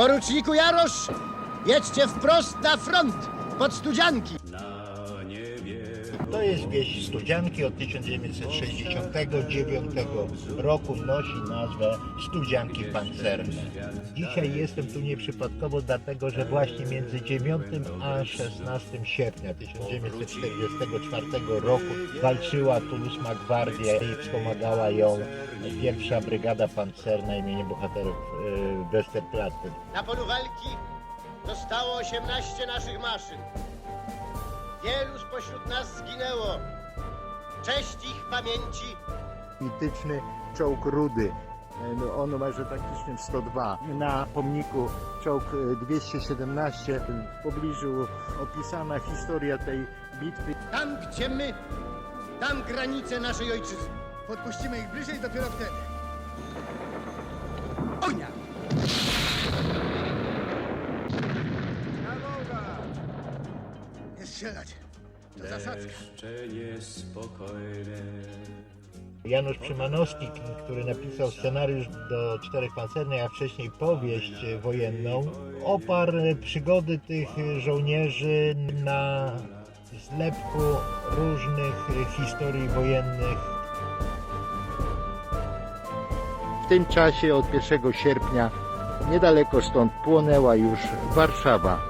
Poruczniku Jarosz, jedźcie wprost na front, pod Studzianki. To jest wieś Studzianki od 1969 roku nosi nazwę Studzianki Pancerne. Dzisiaj jestem tu nieprzypadkowo dlatego, że właśnie między 9 a 16 sierpnia 1944 roku walczyła tu 8 Gwardia i wspomagała ją pierwsza Brygada Pancerna imienia bohaterów e, Westerplatte. Na polu walki zostało 18 naszych maszyn. Wielu spośród nas zginęło. Cześć ich pamięci mityczny czołg Rudy. E, On numerze taktycznym 102. Na pomniku czołg e, 217. W pobliżu opisana historia tej bitwy. tam, gdzie my, tam granice naszej ojczyzny. Podpuścimy ich bliżej dopiero wtedy. Ognia! Nie strzelać. To zasadzka. Janusz Przymanowski, który napisał scenariusz do Czterech Pancernych, a wcześniej powieść wojenną, oparł przygody tych żołnierzy na zlepku różnych historii wojennych. Tym czasie od 1 sierpnia niedaleko stąd płonęła już Warszawa.